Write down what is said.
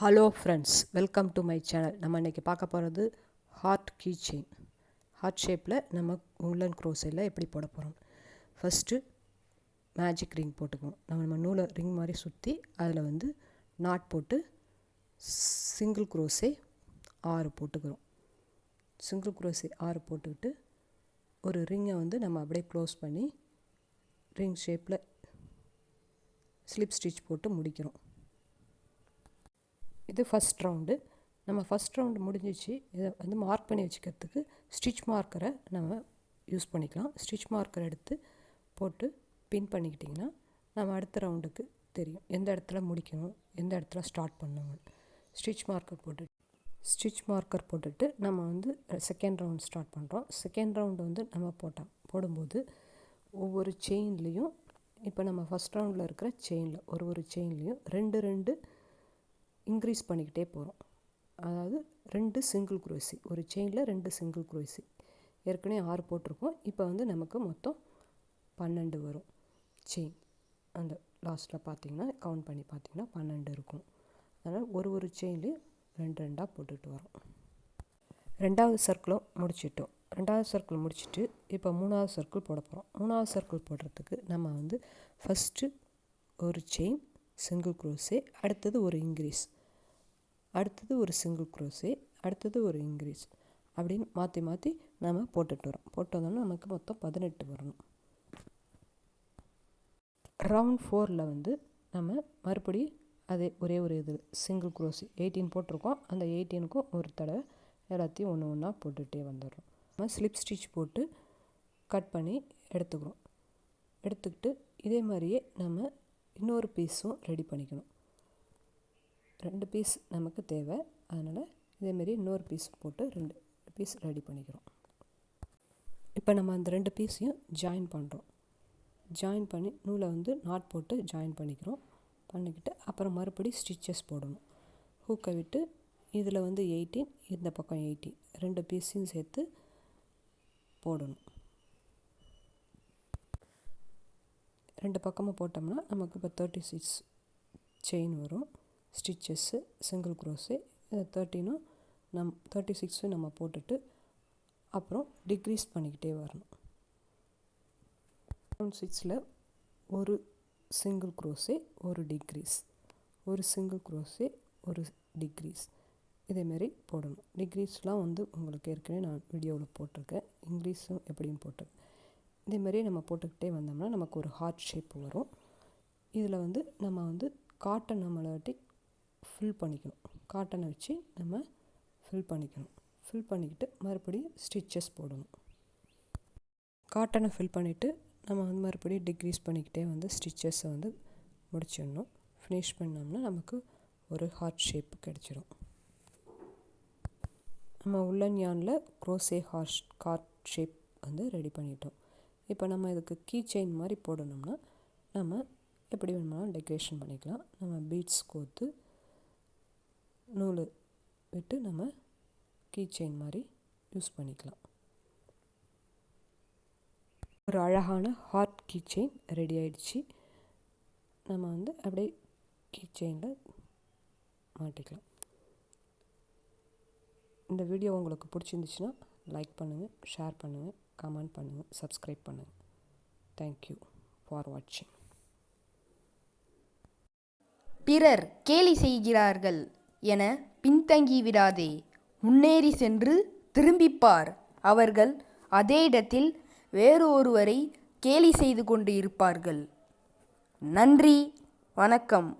Hello friends welcome to my channel நம்ம இன்றைக்கி பார்க்க போகிறது ஹார்ட் கீ செயின் ஹார்ட் ஷேப்பில் நம்ம உள்ளன் க்ரோஸையில் எப்படி போட போகிறோம் ஃபஸ்ட்டு மேஜிக் ரிங் போட்டுக்குவோம். நம்ம நம்ம நூலை ரிங் மாதிரி சுற்றி அதில் வந்து நாட் போட்டு சிங்கிள் க்ரோஸே ஆறு போட்டுக்கிறோம். சிங்கிள் க்ரோஸே ஆறு போட்டுக்கிட்டு ஒரு ரிங்கை வந்து நம்ம அப்படியே க்ளோஸ் பண்ணி ரிங் ஷேப்பில் ஸ்லிப் ஸ்டிச் போட்டு முடிக்கிறோம். இது ஃபஸ்ட் ரவுண்டு நம்ம ஃபஸ்ட் ரவுண்டு முடிஞ்சிச்சு. இதை வந்து மார்க் பண்ணி வச்சுக்கிறதுக்கு ஸ்டிச் மார்க்கரை நம்ம யூஸ் பண்ணிக்கலாம். ஸ்டிச் மார்க்கர் எடுத்து போட்டு பின் பண்ணிக்கிட்டிங்கன்னா நம்ம அடுத்த ரவுண்டுக்கு தெரியும். எந்த இடத்துல முடிக்கணும் எந்த இடத்துல ஸ்டார்ட் பண்ணணும் ஸ்டிச் மார்க்கர் போட்டு ஸ்டிச் மார்க்கர் போட்டுட்டு நம்ம வந்து செகண்ட் ரவுண்ட் ஸ்டார்ட் பண்ணுறோம் செகண்ட் ரவுண்டு வந்து நம்ம போட்டோம் போடும்போது ஒவ்வொரு செயின்லேயும் இப்போ நம்ம ஃபஸ்ட் ரவுண்டில் இருக்கிற செயினில் ஒரு ஒரு செயின்லேயும் ரெண்டு ரெண்டு இன்க்ரீஸ் பண்ணிக்கிட்டே போகிறோம் அதாவது ரெண்டு சிங்கிள் குரோசி. ஒரு செயினில் ரெண்டு சிங்கிள் குரோசி. ஏற்கனவே ஆறு போட்டிருக்கோம். இப்போ வந்து நமக்கு மொத்தம் பன்னெண்டு வரும். செயின் அந்த லாஸ்ட்டில் பார்த்தீங்கன்னா கவுண்ட் பண்ணி பார்த்தீங்கன்னா பன்னெண்டு இருக்கும். அதனால் ஒரு ஒரு செயின்லேயும் ரெண்டு ரெண்டாக போட்டுட்டு வரோம். ரெண்டாவது சர்க்கிளும் முடிச்சிட்டோம். ரெண்டாவது சர்க்கிள் முடிச்சுட்டு இப்போ மூணாவது சர்க்கிள் போட போகிறோம் மூணாவது சர்க்கிள் போடுறதுக்கு நம்ம வந்து ஃபஸ்ட்டு ஒரு செயின் சிங்கிள் குரோஸே அடுத்தது ஒரு இன்க்ரீஸ் அடுத்தது ஒரு சிங்கிள் குரோஸே அடுத்தது ஒரு இன்க்ரீஸ் அப்படின்னு மாற்றி மாற்றி நம்ம போட்டுட்டு வரோம். போட்டு வந்தோம்னா நமக்கு மொத்தம் பதினெட்டு வரணும். ரவுண்ட் ஃபோரில் வந்து நம்ம மறுபடி அதே ஒரே ஒரு இது சிங்கிள் குரோஸ் எயிட்டீன் போட்டிருக்கோம். அந்த எயிட்டீனுக்கும் ஒரு தடவை எல்லாத்தையும் ஒன்று ஒன்றா போட்டுகிட்டே வந்துடுறோம். நம்ம ஸ்லிப் ஸ்டிச் போட்டு கட் பண்ணி எடுத்துக்கிறோம். எடுத்துக்கிட்டு இதே மாதிரியே நம்ம இன்னொரு பீஸும் ரெடி பண்ணிக்கணும். ரெண்டு பீஸ் நமக்கு தேவை. அதனால் இதேமாரி இன்னொரு பீஸ் போட்டு ரெண்டு பீஸ் ரெடி பண்ணிக்கிறோம். இப்போ நம்ம அந்த ரெண்டு பீஸையும் ஜாயின் பண்ணுறோம் ஜாயின் பண்ணி நூலை வந்து நாட் போட்டு ஜாயின் பண்ணிக்கிறோம். பண்ணிக்கிட்டு அப்புறம் மறுபடி ஸ்டிச்சஸ் போடணும். ஹூக்கை விட்டு இதில் வந்து எயிட்டீன் இந்த பக்கம் எயிட்டீன் ரெண்டு பீஸையும் சேர்த்து போடணும். ரெண்டு பக்கமும் போட்டோம்னா நமக்கு இப்போ தேர்ட்டி சிக்ஸ் செயின் வரும். ஸ்டிச்சஸ்ஸு சிங்கிள் க்ரோஸு தேர்ட்டினும் நம் தேர்ட்டி சிக்ஸும் நம்ம போட்டுட்டு அப்புறம் டிக்ரீஸ் பண்ணிக்கிட்டே வரணும். ரவுண்ட் சிக்ஸில் ஒரு சிங்கிள் க்ரோஸே ஒரு டிக்ரீஸ் ஒரு சிங்கிள் க்ரோஸே ஒரு டிக்ரீஸ் இதேமாரி போடணும். டிக்ரீஸ்லாம் வந்து உங்களுக்கு ஏற்கனவே நான் வீடியோவில் போட்டிருக்கேன். இங்கிலீஷும் எப்படின்னு போட்டிருக்கேன் இதேமாரி நம்ம போட்டுக்கிட்டே வந்தோம்னா நமக்கு ஒரு ஹார்ட் ஷேப் வரும். இதில் வந்து நம்ம வந்து காட்டன் நம்மளாட்டி ஃபில் பண்ணிக்கணும். காட்டனை வச்சு நம்ம ஃபில் பண்ணிக்கணும். ஃபில் பண்ணிக்கிட்டு மறுபடியும் ஸ்டிச்சஸ் போடணும். காட்டனை ஃபில் பண்ணிவிட்டு நம்ம வந்து மறுபடியும் டிக்ரீஸ் பண்ணிக்கிட்டே வந்து ஸ்டிச்சஸை வந்து முடிச்சிடணும். ஃபினிஷ் பண்ணோம்னா நமக்கு ஒரு ஹார்ட் ஷேப் கிடச்சிரும். நம்ம உள்ளன் யானில் க்ரோஸே ஹார்ட் ஹார்ட் ஷேப் வந்து ரெடி பண்ணிட்டோம். இப்போ நம்ம இதுக்கு கீ செயின் மாதிரி போடணும்னா நம்ம எப்படி வேணுமாலும் டெக்கரேஷன் பண்ணிக்கலாம். நம்ம பீட்ஸ் கோத்து நூல் விட்டு நம்ம கீ செயின் மாதிரி யூஸ் பண்ணிக்கலாம். ஒரு அழகான ஹார்ட் கீ செயின் ரெடி ஆயிடுச்சு. நம்ம வந்து அப்படியே கீ செயினில் மாட்டிக்கலாம். இந்த வீடியோ உங்களுக்கு பிடிச்சிருந்துச்சுன்னா லைக் பண்ணுங்கள் ஷேர் பண்ணுங்கள் கமெண்ட் பண்ணுங்கள் சப்ஸ்கிரைப் பண்ணுங்கள் தேங்க்யூ ஃபார் வாட்சிங் பிறர் கேலி செய்கிறார்கள். என பின்தங்கி விடாதே. முன்னேறி சென்று திரும்பிப்பார். அவர்கள் அதே இடத்தில் வேறு ஒருவரை கேலி செய்து கொண்டு இருப்பார்கள். நன்றி. வணக்கம்.